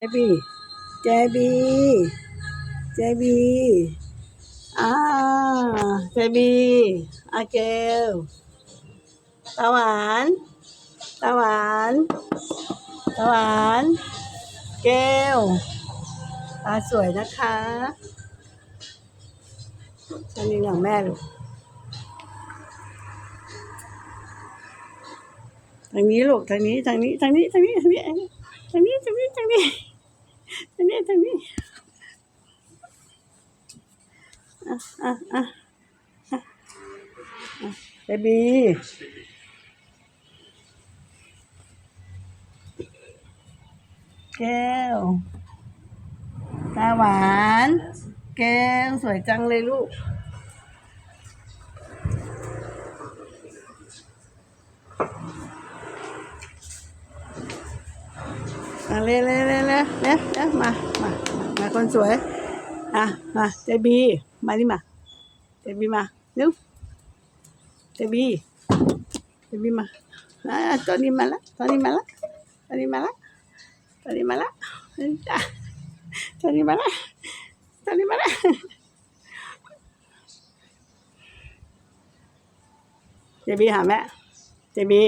เจบีเจบีเจบีอ่าเจบีอาเกลตาหวานตาหวานตาหวานเกลตาสวยนะคะฉันนี่ของแม่ลูกทางนี้ลูกทางนี้ทางนี้ทางนี้ทางนี้ทางนี้ทางนี้ทางนี้ทางนี้ তুমি เบบีแก้วตาหวาน แก้วสวยจังเลยลูกเร็วเร็วเร็วเร็วเร็วมา คนสวย อะ มาเจบี มาดิมาเจบีมาเร็วเจบีเจบีมาอะตัวนี้มาละตัวนี้มาละตัวนี้มาละตัวนี้มาละจ้ะตัวนี้มาละตัวนี้มาละเจบีหาแม่เจบี